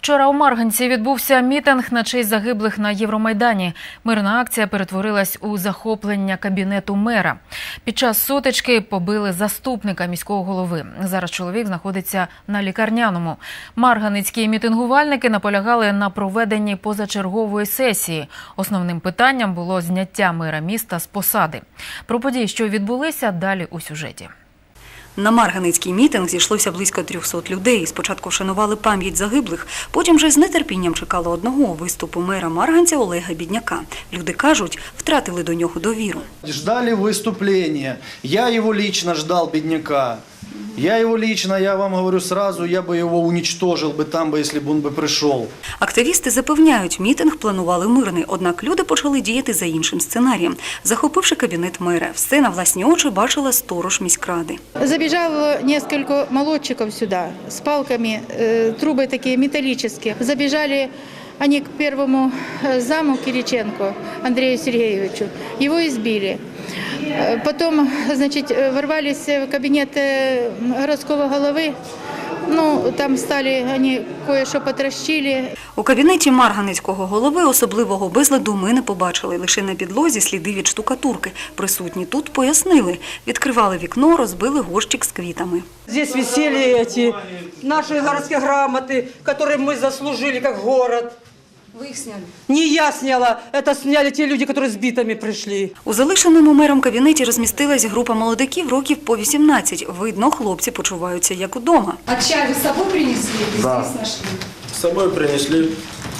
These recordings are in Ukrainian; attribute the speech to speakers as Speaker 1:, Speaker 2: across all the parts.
Speaker 1: Вчора у Марганці відбувся мітинг на честь загиблих на Євромайдані. Мирна акція перетворилась у захоплення кабінету мера. Під час сутички побили заступника міського голови. Зараз чоловік знаходиться на лікарняному. Марганицькі мітингувальники наполягали на проведенні позачергової сесії. Основним питанням було зняття мера міста з посади. Про події, що відбулися, далі у сюжеті.
Speaker 2: На Марганицький мітинг зійшлося близько 300 людей. Спочатку вшанували пам'ять загиблих, потім же з нетерпінням чекали одного виступу мера Марганця Олега Бідняка. Люди кажуть, втратили до нього довіру.
Speaker 3: Ждали выступления. Я его лично ждал, бедняка. Я его лично, я вам говорю сразу, я бы его уничтожил бы там, бы, если бы он бы пришел.
Speaker 2: Активісти запевняють, мітинг планували мирний, однак люди почали діяти за іншим сценарієм. Захопивши кабінет мера, все на власні очі бачила сторож міськради.
Speaker 4: Забежало несколько молодчиков сюда с палками, э, трубы такие металлические. Забежали они к первому э, заму Кириченко Андрею Сергеевичу. Его избили. Э, Потом, значит, э, ворвались в кабинет э, городского головы. Ну, там стали, они кое-что потращили.
Speaker 2: У кабінеті Марганицького голови особливого безладу ми не побачили. Лише на підлозі сліди від штукатурки. Присутні тут пояснили. Відкривали вікно, розбили горщик з квітами.
Speaker 5: Здесь висели эти наши городские грамоты, которые мы заслужили как город.
Speaker 6: Вы их сняли?
Speaker 5: Не я сняла, это сняли те люди, которые с битами пришли.
Speaker 2: У залишеному мером кабінеті розмістилась група молодиків років по 18. Видно, хлопці почуваються як удома.
Speaker 6: А чай вы с собой принесли? Или
Speaker 7: Да.
Speaker 6: здесь нашли?
Speaker 7: С собой принесли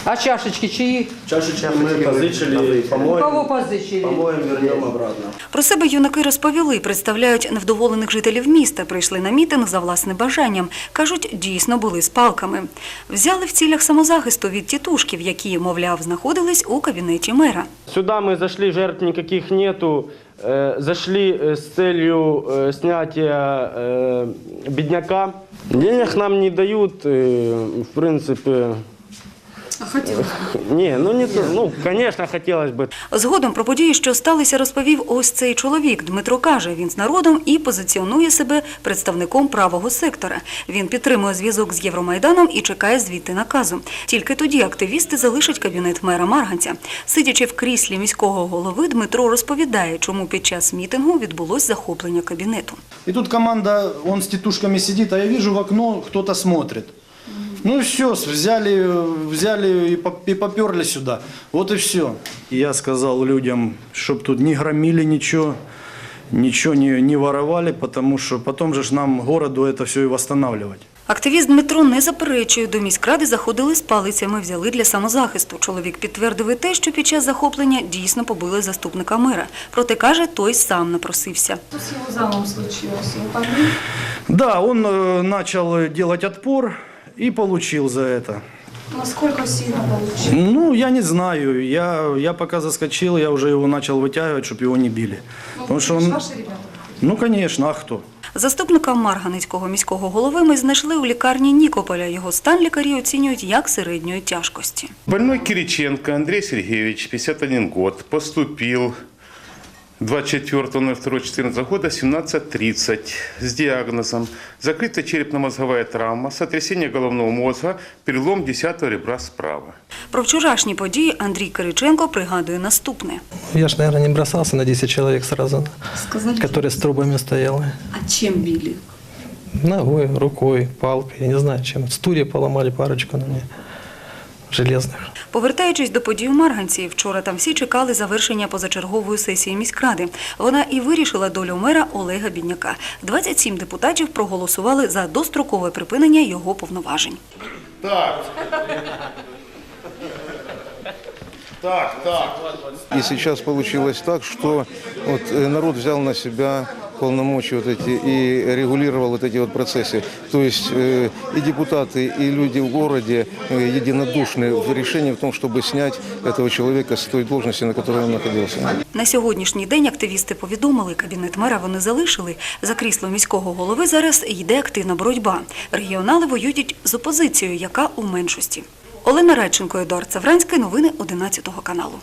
Speaker 5: А чашечки чьи?
Speaker 7: чашечки, мы позычили,
Speaker 5: У кого
Speaker 7: помоем,
Speaker 5: позычили?
Speaker 7: помоем, вернем обратно.
Speaker 2: Про себе юнаки розповіли, представляють невдоволених жителів міста. Прийшли на мітинг за власним бажанням. Кажуть, дійсно були з палками. Взяли в цілях самозахисту від тітушків, які, мовляв, знаходились у кабінеті мера.
Speaker 8: Сюда мы зашли, жертв никаких нету. Э, Зашли э, с целью э, снятия э, бедняка. Денег нам не дают, э, в принципе.
Speaker 6: А.
Speaker 8: Не, ну не то. Ну, конечно, хотелось бы.
Speaker 2: Згодом про події, що сталися, розповів ось цей чоловік. Дмитро каже, він з народом і позиціонує себе представником правого сектора. Він підтримує зв'язок з Євромайданом і чекає звідти наказу. Тільки тоді активісти залишать кабінет мера Марганця. Сидячи в кріслі міського голови, Дмитро розповідає, чому під час мітингу відбулось захоплення кабінету.
Speaker 3: И тут команда, он с тетушками сидит, а я вижу в окно, кто-то смотрит. Ну и все, взяли, взяли и поп- и поперли сюда. Вот и все. Я сказал людям, чтобы тут не громили ничего, ничего не, не воровали, потому что потом же ж нам городу это все и восстанавливать.
Speaker 2: Активіст Дмитро не заперечує, до міськради заходили з палицями, взяли для самозахисту. Чоловік підтвердив і те, що під час захоплення дійсно побили заступника мера. Проте каже, той сам напросився.
Speaker 6: Что с его замом случилось? Его побили?
Speaker 3: Да, он э, начал делать отпор и получил за это.
Speaker 6: Насколько сильно получил?
Speaker 3: Ну, я не знаю. Я, я пока заскочил, я уже его начал вытягивать, чтобы его не били. Потому что он...
Speaker 6: Ваши ребята?
Speaker 3: Ну, конечно, а кто?
Speaker 2: Заступника Марганицького міського голови ми знайшли у лікарні Нікополя. Його стан лікарі оцінюють як середньої тяжкості.
Speaker 9: Больной Кириченко Андрей Сергеевич, 51 год, поступил 24.02.14 года 17.30 с диагнозом закрытая черепно-мозговая травма, сотрясение головного мозга, перелом 10 ребра справа.
Speaker 2: Про вчорашні події Андрій Кириченко пригадує наступне.
Speaker 10: Я ж, наверное, не бросался на 10 человек сразу,
Speaker 6: Сказали,
Speaker 10: которые с трубами стояли.
Speaker 6: а чем били?
Speaker 10: Ногой, рукой, палкой, я не знаю чем. Стулья поломали парочку на мне, железных.
Speaker 2: Повертаючись до подій у Марганці, вчора там всі чекали завершення позачергової сесії міськради. Вона і вирішила долю мера Олега Бідняка. 27 депутатів проголосували за дострокове припинення його повноважень.
Speaker 9: Так. Так, так.
Speaker 11: И сейчас получилось так, что вот э, народ взял на себя полномочия вот эти и регулировал вот эти вот процессы. То есть э, и депутаты, и люди в городе э, единодушны в решении в том, чтобы снять этого человека с той должности, на которой он находился.
Speaker 2: На сьогоднішній день активісти повідомили, кабінет мера вони залишили. За крісло міського голови зараз йде активна боротьба. Регіонали воюють з опозицією, яка у меншості. Олена Радченко, Едуард Савранський. Новини 11 каналу.